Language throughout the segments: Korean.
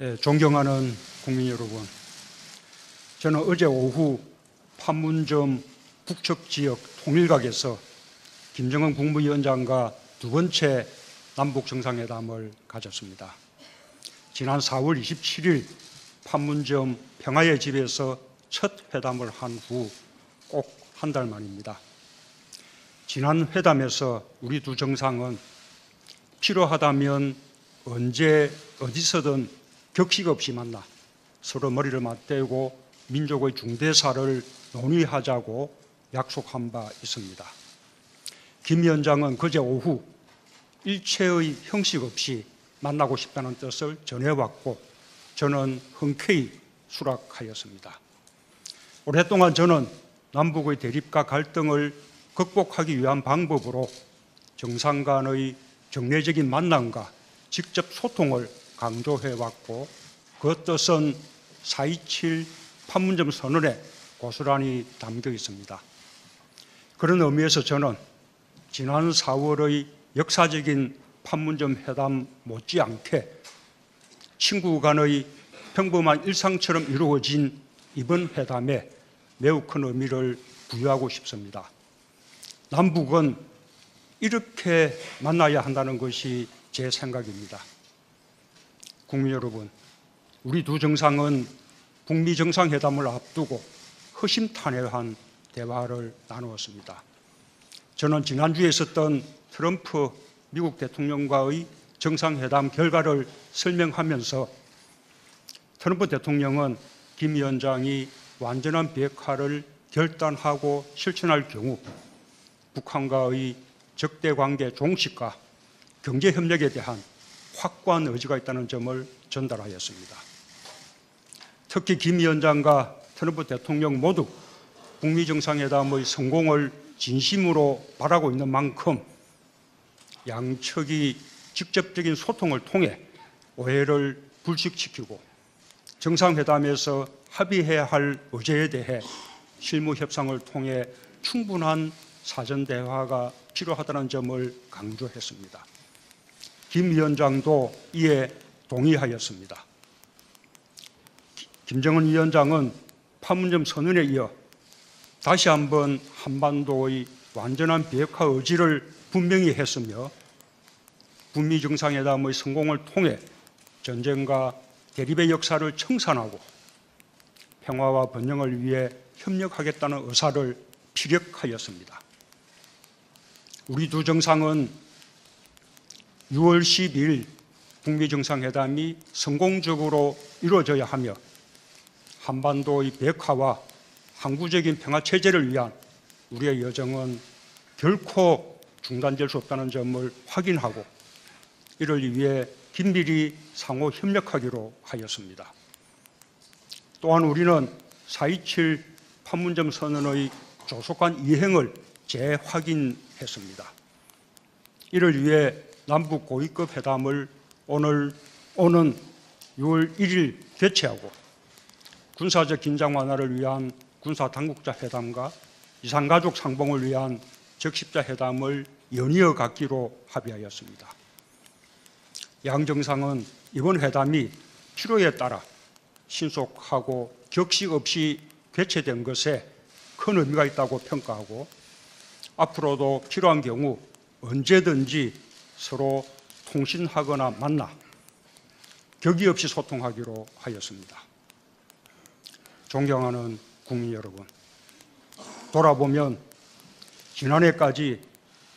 예, 존경하는 국민 여러분, 저는 어제 오후 판문점 북측 지역 통일각에서 김정은 국무위원장과 두 번째 남북 정상회담을 가졌습니다. 지난 4월 27일 판문점 평화의 집에서 첫 회담을 한 후 꼭 한 달 만입니다. 지난 회담에서 우리 두 정상은 필요하다면 언제 어디서든 격식 없이 만나 서로 머리를 맞대고 민족의 중대사를 논의하자고 약속한 바 있습니다. 김 위원장은 그제 오후 일체의 형식 없이 만나고 싶다는 뜻을 전해왔고 저는 흔쾌히 수락하였습니다. 오랫동안 저는 남북의 대립과 갈등을 극복하기 위한 방법으로 정상 간의 정례적인 만남과 직접 소통을 강조해 왔고 그 뜻은 4.27 판문점 선언에 고스란히 담겨 있습니다. 그런 의미에서 저는 지난 4월의 역사적인 판문점 회담 못지않게 친구 간의 평범한 일상처럼 이루어진 이번 회담에 매우 큰 의미를 부여하고 싶습니다. 남북은 이렇게 만나야 한다는 것이 제 생각입니다. 국민 여러분, 우리 두 정상은 북미 정상회담을 앞두고 허심탄회한 대화를 나누었습니다. 저는 지난주에 있었던 트럼프 미국 대통령과의 정상회담 결과를 설명하면서 트럼프 대통령은 김 위원장이 완전한 비핵화를 결단하고 실천할 경우 북한과의 적대 관계 종식과 경제 협력에 대한 확고한 의지가 있다는 점을 전달하였습니다. 특히 김 위원장과 트럼프 대통령 모두 북미 정상회담의 성공을 진심으로 바라고 있는 만큼 양측이 직접적인 소통을 통해 오해를 불식시키고 정상회담에서 합의해야 할 의제에 대해 실무 협상을 통해 충분한 사전 대화가 필요하다는 점을 강조했습니다. 김 위원장도 이에 동의하였습니다. 김정은 위원장은 판문점 선언에 이어 다시 한번 한반도의 완전한 비핵화 의지를 분명히 했으며 북미 정상회담의 성공을 통해 전쟁과 대립의 역사를 청산하고 평화와 번영을 위해 협력하겠다는 의사를 피력하였습니다. 우리 두 정상은 6월 12일 북미 정상회담이 성공적으로 이루어져야 하며 한반도의 비핵화와 항구적인 평화 체제를 위한 우리의 여정은 결코 중단될 수 없다는 점을 확인하고 이를 위해 긴밀히 상호 협력하기로 하였습니다. 또한 우리는 4.27 판문점 선언의 조속한 이행을 재확인했습니다. 이를 위해 남북 고위급 회담을 오늘 오는 6월 1일 개최하고 군사적 긴장 완화를 위한 군사 당국자 회담과 이산가족 상봉을 위한 적십자 회담을 연이어 갖기로 합의하였습니다. 양 정상은 이번 회담이 필요에 따라 신속하고 격식 없이 개최된 것에 큰 의미가 있다고 평가하고 앞으로도 필요한 경우 언제든지 서로 통신하거나 만나 격의 없이 소통하기로 하였습니다. 존경하는 국민 여러분, 돌아보면 지난해까지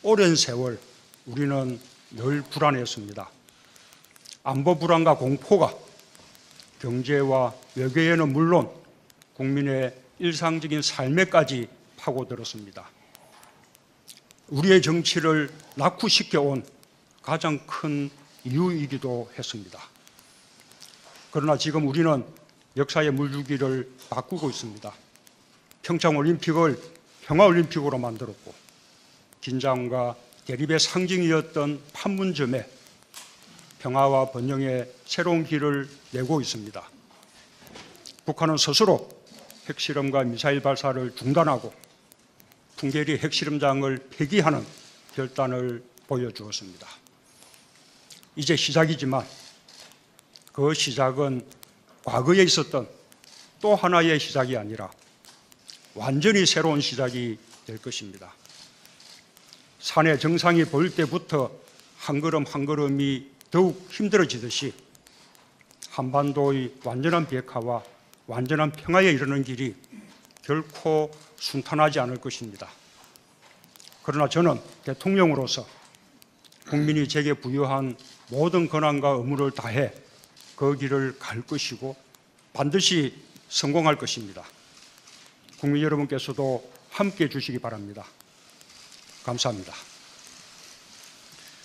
오랜 세월 우리는 늘 불안했습니다. 안보 불안과 공포가 경제와 외교에는 물론 국민의 일상적인 삶에까지 파고들었습니다. 우리의 정치를 낙후시켜 온 가장 큰 이유이기도 했습니다. 그러나 지금 우리는 역사의 물줄기를 바꾸고 있습니다. 평창 올림픽을 평화 올림픽으로 만들었고 긴장과 대립의 상징이었던 판문점에 평화와 번영의 새로운 길을 내고 있습니다. 북한은 스스로 핵실험과 미사일 발사를 중단하고 풍계리 핵실험장을 폐기하는 결단을 보여주었습니다. 이제 시작이지만 그 시작은 과거에 있었던 또 하나의 시작이 아니라 완전히 새로운 시작이 될 것입니다. 산의 정상이 보일 때부터 한 걸음 한 걸음이 더욱 힘들어지듯이 한반도의 완전한 비핵화와 완전한 평화에 이르는 길이 결코 순탄하지 않을 것입니다. 그러나 저는 대통령으로서 국민이 제게 부여한 모든 권한과 의무를 다해 그 길을 갈 것이고 반드시 성공할 것입니다. 국민 여러분께서도 함께 해 주시기 바랍니다. 감사합니다.